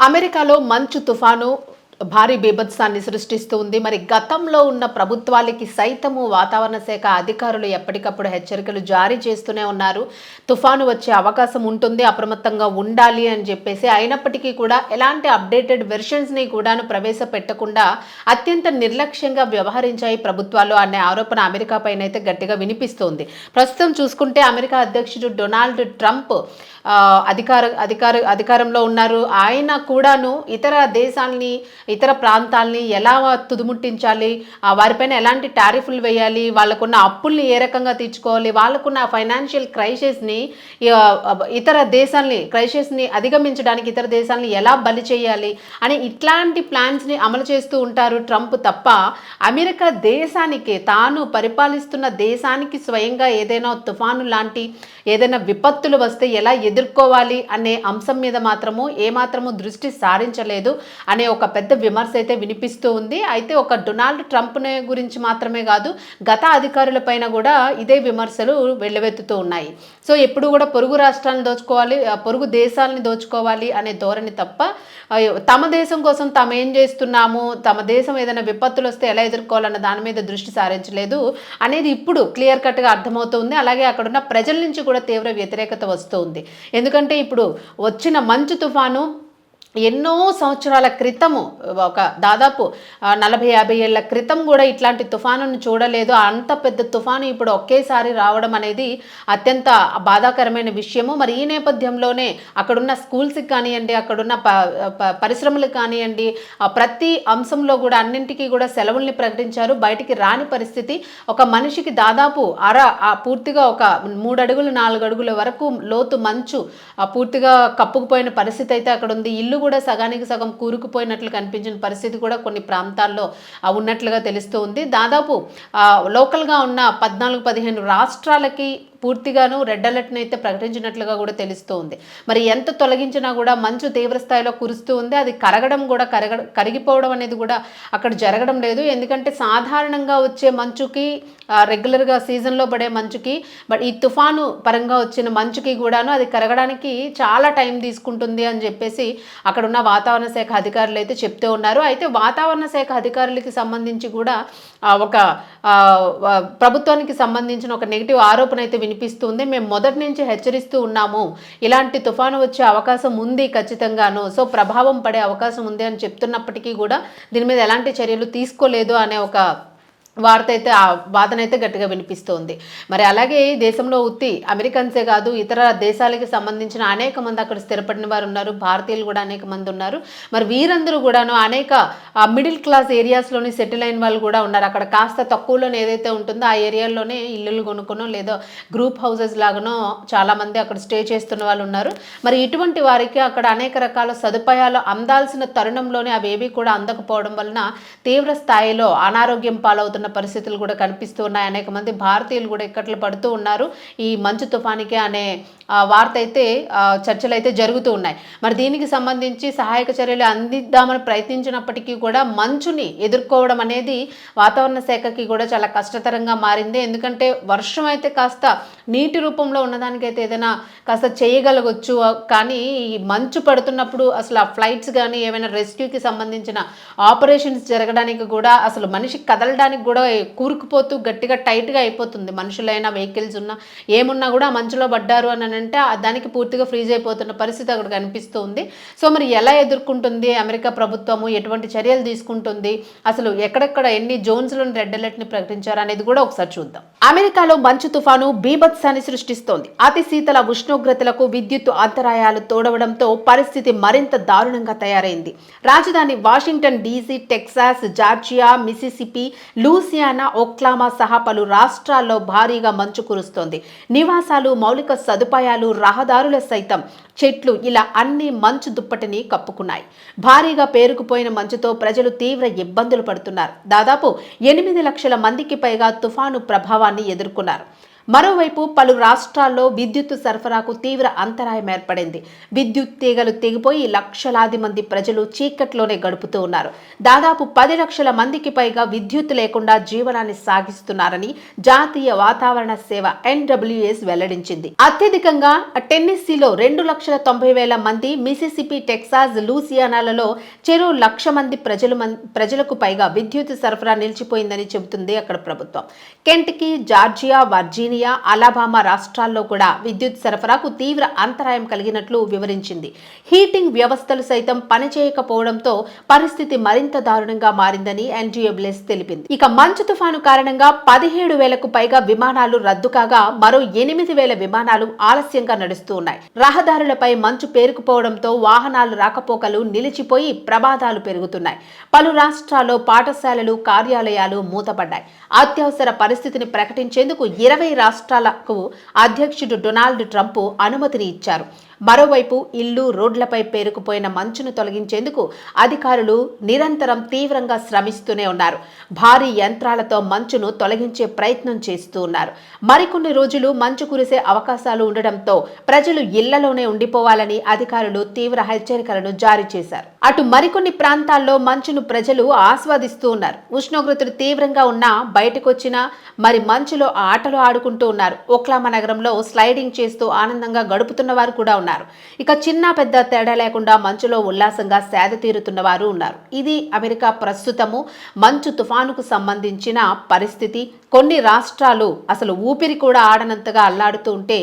అమెరికాలో మంచు తుఫాను భారీ బీభత్సాన్ని సృష్టిస్తూ ఉంది. మరి గతంలో ఉన్న ప్రభుత్వాలకి సైతము వాతావరణ శాఖ అధికారులు ఎప్పటికప్పుడు హెచ్చరికలు జారీ చేస్తూనే ఉన్నారు. తుఫాను వచ్చే అవకాశం ఉంటుంది అప్రమత్తంగా ఉండాలి అని చెప్పేసి. అయినప్పటికీ కూడా ఎలాంటి అప్డేటెడ్ వెర్షన్స్ని కూడాను ప్రవేశపెట్టకుండా అత్యంత నిర్లక్ష్యంగా వ్యవహరించాయి ప్రభుత్వాలు అనే ఆరోపణ అమెరికా పైన అయితే గట్టిగా వినిపిస్తోంది. ప్రస్తుతం చూసుకుంటే అమెరికా అధ్యక్షుడు డొనాల్డ్ ట్రంప్ అధికార అధికార అధికారంలో ఉన్నారు. ఆయన కూడాను ఇతర దేశాలని ఇతర ప్రాంతాలని ఎలా తుదుముట్టించాలి? వారిపైన ఎలాంటి టారిఫ్లు వేయాలి? వాళ్ళకున్న అప్పుల్ని ఏ రకంగా తీర్చుకోవాలి? వాళ్ళకున్న ఫైనాన్షియల్ క్రైసిస్ని ఇతర దేశాల్ని క్రైసిస్ని అధిగమించడానికి ఇతర దేశాలని ఎలా బలి చేయాలి? అని ఇట్లాంటి ప్లాన్స్ని అమలు చేస్తూ ఉంటారు ట్రంప్ తప్ప అమెరికా దేశానికి తాను పరిపాలిస్తున్న దేశానికి స్వయంగా ఏదైనా తుఫాను లాంటి ఏదైనా విపత్తులు వస్తే ఎలా ఎదుర్కోవాలి అనే అంశం మీద మాత్రము ఏమాత్రము దృష్టి సారించలేదు అనే ఒక పెద్ద విమర్శ అయితే వినిపిస్తూ ఉంది. అయితే ఒక డొనాల్డ్ ట్రంప్ని గురించి మాత్రమే కాదు గత అధికారులపైన కూడా ఇదే విమర్శలు వెళ్ళవెత్తుతూ ఉన్నాయి. సో ఎప్పుడు కూడా పొరుగు రాష్ట్రాలను దోచుకోవాలి పొరుగు దేశాలని దోచుకోవాలి అనే ధోరణి తప్ప తమ దేశం కోసం తాము ఏం చేస్తున్నాము తమ దేశం ఏదైనా విపత్తులు వస్తే ఎలా ఎదుర్కోవాలన్న దాని మీద దృష్టి సారించలేదు అనేది ఇప్పుడు క్లియర్ కట్గా అర్థమవుతుంది. అలాగే అక్కడున్న ప్రజల నుంచి కూడా తీవ్ర వ్యతిరేకత వస్తుంది. ఎందుకంటే ఇప్పుడు వచ్చిన మంచు తుఫాను ఎన్నో సంవత్సరాల క్రితము ఒక దాదాపు నలభై యాభై ఏళ్ళ క్రితం కూడా ఇట్లాంటి తుఫానును చూడలేదు. అంత పెద్ద తుఫాను ఇప్పుడు ఒకేసారి రావడం అనేది అత్యంత బాధాకరమైన విషయము. మరి ఈ నేపథ్యంలోనే అక్కడున్న స్కూల్స్కి కానివ్వండి అక్కడున్న ప పరిశ్రమలకు కానివ్వండి ఆ ప్రతి అంశంలో కూడా అన్నింటికీ కూడా సెలవుల్ని ప్రకటించారు. బయటికి రాని పరిస్థితి. ఒక మనిషికి దాదాపు అర ఆ పూర్తిగా ఒక మూడు అడుగులు నాలుగు అడుగుల వరకు లోతు మంచు పూర్తిగా కప్పుకుపోయిన పరిస్థితి అయితే అక్కడ ఉంది ఇల్లు కూడా సగానికి సగం కూరుకుపోయినట్లు కనిపించిన పరిస్థితి కూడా కొన్ని ప్రాంతాల్లో ఉన్నట్లుగా తెలుస్తూ ఉంది. దాదాపు లోకల్గా ఉన్న పద్నాలుగు పదిహేను రాష్ట్రాలకి పూర్తిగాను రెడ్ అలర్ట్ని అయితే ప్రకటించినట్లుగా కూడా తెలుస్తూ ఉంది మరి ఎంత తొలగించినా కూడా మంచు తీవ్ర స్థాయిలో కురుస్తూ ఉంది. అది కరగడం కూడా కరగ కరిగిపోవడం అనేది కూడా అక్కడ జరగడం లేదు. ఎందుకంటే సాధారణంగా వచ్చే మంచుకి రెగ్యులర్గా సీజన్లో పడే మంచుకి బట్ ఈ తుఫాను పరంగా వచ్చిన మంచుకి కూడాను అది కరగడానికి చాలా టైం తీసుకుంటుంది అని చెప్పేసి అక్కడ ఉన్న వాతావరణ శాఖ అధికారులు అయితే చెప్తూ ఉన్నారు. అయితే వాతావరణ శాఖ అధికారులకి సంబంధించి కూడా ఒక ప్రభుత్వానికి సంబంధించిన ఒక నెగిటివ్ ఆరోపణ అయితే వినిపిస్తుంది మేము మొదటి నుంచి హెచ్చరిస్తూ ఉన్నాము. ఇలాంటి తుఫాను వచ్చే అవకాశం ఉంది ఖచ్చితంగాను. సో ప్రభావం పడే అవకాశం ఉంది అని చెప్తున్నప్పటికీ కూడా దీని మీద ఎలాంటి చర్యలు తీసుకోలేదు అనే ఒక వార్త అయితే ఆ వాదన అయితే గట్టిగా వినిపిస్తోంది. మరి అలాగే దేశంలో ఉత్తి అమెరికన్సే కాదు ఇతర దేశాలకి సంబంధించిన అనేక మంది అక్కడ స్థిరపడిన వారు ఉన్నారు. భారతీయులు కూడా అనేక మంది ఉన్నారు. మరి వీరందరూ కూడాను అనేక మిడిల్ క్లాస్ ఏరియాస్లోని సెటిల్ అయిన వాళ్ళు కూడా ఉన్నారు. అక్కడ కాస్త తక్కువలోనే ఏదైతే ఉంటుందో ఆ ఏరియాలోనే ఇల్లులు కొనుక్కునో లేదో గ్రూప్ హౌసెస్ లాగానో చాలామంది అక్కడ స్టే చేస్తున్న వాళ్ళు ఉన్నారు. మరి ఇటువంటి వారికి అక్కడ అనేక రకాల సదుపాయాలు అందాల్సిన తరుణంలోనే అవేవి కూడా అందకపోవడం వలన తీవ్ర స్థాయిలో అనారోగ్యం పాలవుతున్న పరిస్థితులు కూడా కనిపిస్తూ ఉన్నాయి. అనేక మంది భారతీయులు కూడా ఇక్కట్లు పడుతూ ఉన్నారు. ఈ మంచు తుఫానికి అనే వార్త అయితే చర్చలు అయితే జరుగుతూ ఉన్నాయి. మరి దీనికి సంబంధించి సహాయక చర్యలు అందిద్దామని ప్రయత్నించినప్పటికీ కూడా మంచుని ఎదుర్కోవడం అనేది వాతావరణ శాఖకి కూడా చాలా కష్టతరంగా మారింది. ఎందుకంటే వర్షం అయితే కాస్త నీటి రూపంలో ఉన్నదానికైతే ఏదైనా కాస్త చేయగలగొచ్చు. కానీ ఈ మంచు పడుతున్నప్పుడు అసలు ఆ ఫ్లైట్స్ కానీ ఏమైనా రెస్క్యూకి సంబంధించిన ఆపరేషన్స్ జరగడానికి కూడా అసలు మనిషి కదలడానికి కూడా కూరుకుపోతూ గట్టిగా టైట్గా అయిపోతుంది. మనుషులైనా వెహికల్స్ ఉన్నా ఏమున్నా కూడా మంచులో పడ్డారు అని అంటే ఆ దానికి పూర్తిగా ఫ్రీజ్ అయిపోతున్న పరిస్థితి అక్కడ కనిపిస్తూ ఉంది సో మరి ఎలా ఎదుర్కొంటుంది అమెరికా ప్రభుత్వము? ఎటువంటి చర్యలు తీసుకుంటుంది? అసలు ఎక్కడెక్కడ ఎన్ని జోన్స్లోని రెడ్ అలర్ట్ని ప్రకటించారు అనేది కూడా ఒకసారి చూద్దాం. అమెరికాలో మంచు తుఫాను బీభత్సాన్ని సృష్టిస్తోంది. అతి శీతల ఉష్ణోగ్రతలకు విద్యుత్ అంతరాయాలు తోడవడంతో పరిస్థితి మరింత దారుణంగా తయారైంది. రాజధాని Washington DC Texas Georgia Mississippi Louisiana Oklahoma సహా పలు రాష్ట్రాల్లో భారీగా మంచు కురుస్తోంది. నివాసాలు మౌలిక సదుపాయాలు రహదారుల సైతం చెట్లు ఇలా అన్ని మంచు దుప్పటిని కప్పుకున్నాయి. భారీగా పేరుకుపోయిన మంచుతో ప్రజలు తీవ్ర ఇబ్బందులు పడుతున్నారు. దాదాపు ఎనిమిది లక్షల మందికి పైగా తుఫాను ప్రభావం ప్రభావాన్ని ఎదుర్కొన్నారు మరోవైపు పలు రాష్ట్రాల్లో విద్యుత్ సరఫరాకు తీవ్ర అంతరాయం ఏర్పడింది. విద్యుత్ తీగలు తెగిపోయి లక్షలాది మంది ప్రజలు చీకట్లోనే గడుపుతూ ఉన్నారు. దాదాపు పది లక్షల మందికి పైగా విద్యుత్ లేకుండా జీవనాన్ని సాగిస్తున్నారని జాతీయ వాతావరణ సేవ ఎన్డబ్ల్యూఎస్ వెల్లడించింది. అత్యధికంగా టెన్నిస్సీలో రెండు లక్షల తొంభై వేల మంది మిసిసిపి టెక్సాస్ లూసియానాలలో చెరో లక్ష మంది ప్రజలు ప్రజలకు పైగా విద్యుత్ సరఫరా నిలిచిపోయిందని చెబుతుంది అక్కడ ప్రభుత్వం. కెంట్కి జార్జియా వర్జీనియా అలాబామా రాష్ట్రాల్లో కూడా విద్యుత్ సరఫరాకు తీవ్ర అంతరాయం కలిగినట్లు వివరించింది. హీటింగ్ వ్యవస్థలు సైతం పనిచేయకపోవడంతో పరిస్థితి మరింత దారుణంగా మారిందని ఎన్టీఎబ్లెస్ తెలిపింది. ఇక మంచు తుఫాను కారణంగా పదిహేడు వేలకు పైగా విమానాలు రద్దు కాగా మరో ఎనిమిది వేల విమానాలు ఆలస్యంగా నడుస్తూ ఉన్నాయి. రహదారులపై మంచు పేరుకుపోవడంతో వాహనాలు రాకపోకలు నిలిచిపోయి ప్రమాదాలు పెరుగుతున్నాయి. పలు రాష్ట్రాల్లో పాఠశాలలు కార్యాలయాలు మూతపడ్డాయి. అత్యవసర పరిస్థితిని ప్రకటించేందుకు ఇరవై రాష్ట్రాలకు అధ్యక్షుడు డొనాల్డ్ ట్రంప్ అనుమతిని ఇచ్చారు. మరోవైపు ఇల్లు రోడ్లపై పేరుకుపోయిన మంచును తొలగించేందుకు అధికారులు నిరంతరం తీవ్రంగా శ్రమిస్తూనే ఉన్నారు. భారీ యంత్రాలతో మంచును తొలగించే ప్రయత్నం చేస్తూ ఉన్నారు. మరికొన్ని రోజులు మంచు కురిసే అవకాశాలు ఉండడంతో ప్రజలు ఇళ్ళలోనే ఉండిపోవాలని అధికారులు తీవ్ర హెచ్చరికలను జారీ చేశారు. అటు మరికొన్ని ప్రాంతాల్లో మంచును ప్రజలు ఆస్వాదిస్తూ ఉన్నారు. ఉష్ణోగ్రతలు తీవ్రంగా ఉన్నా బయటకొచ్చినా మరి మంచులో ఆటలు ఆడుకుంటూ ఉన్నారు. ఓక్లామా నగరంలో స్లైడింగ్ చేస్తూ ఆనందంగా గడుపుతున్న వారు కూడా ఉన్నారు. ఇక చిన్న పెద్ద తేడా లేకుండా మంచులో ఉల్లాసంగా సేద తీరుతున్న వారు ఉన్నారు. ఇది అమెరికా ప్రస్తుతము. మంచు తుఫానుకు సంబంధించిన పరిస్థితి. కొన్ని రాష్ట్రాలు అసలు ఊపిరి కూడా ఆడనంతగా అల్లాడుతూ ఉంటే